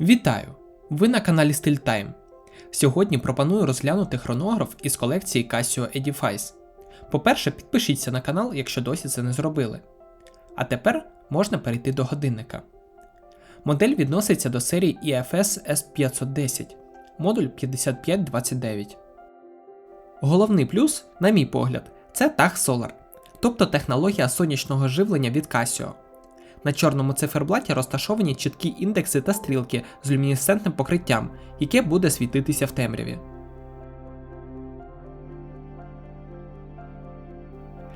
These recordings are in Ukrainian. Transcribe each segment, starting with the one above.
Вітаю! Ви на каналі StillTime. Сьогодні пропоную розглянути хронограф із колекції Casio Edifice. По-перше, підпишіться на канал, якщо досі це не зробили. А тепер можна перейти до годинника. Модель відноситься до серії EFS S510, модуль 5529. Головний плюс, на мій погляд, це TAG Solar, тобто технологія сонячного живлення від Casio. На чорному циферблаті розташовані чіткі індекси та стрілки з люмінесцентним покриттям, яке буде світитися в темряві.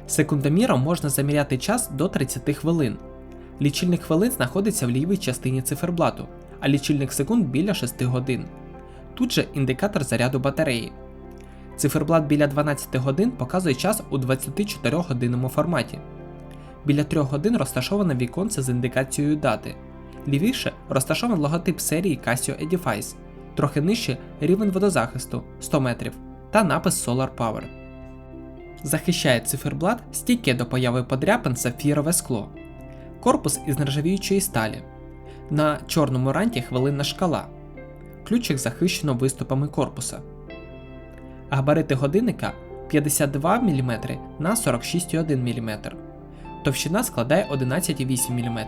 Секундоміром можна заміряти час до 30 хвилин. Лічильник хвилин знаходиться в лівій частині циферблату, а лічильник секунд біля 6 годин. Тут же індикатор заряду батареї. Циферблат біля 12 годин показує час у 24 годинному форматі. Біля 3 годин розташоване віконце з індикацією дати. Лівіше розташований логотип серії Casio Edifice, трохи нижче рівень водозахисту 100 метрів та напис Solar Power. Захищає циферблат стійке до появи подряпин сапфірове скло. Корпус із нержавіючої сталі. На чорному ранті хвилинна шкала. Ключик захищено виступами корпуса. Габарити годинника 52 мм на 46,1 мм. Товщина складає 11,8 мм.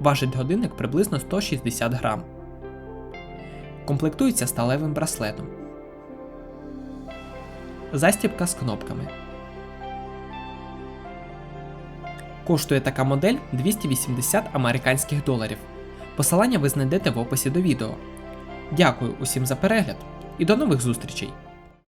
Важить годинник приблизно 160 грам. Комплектується сталевим браслетом. Застібка з кнопками. Коштує така модель 280 американських доларів. Посилання ви знайдете в описі до відео. Дякую усім за перегляд і до нових зустрічей!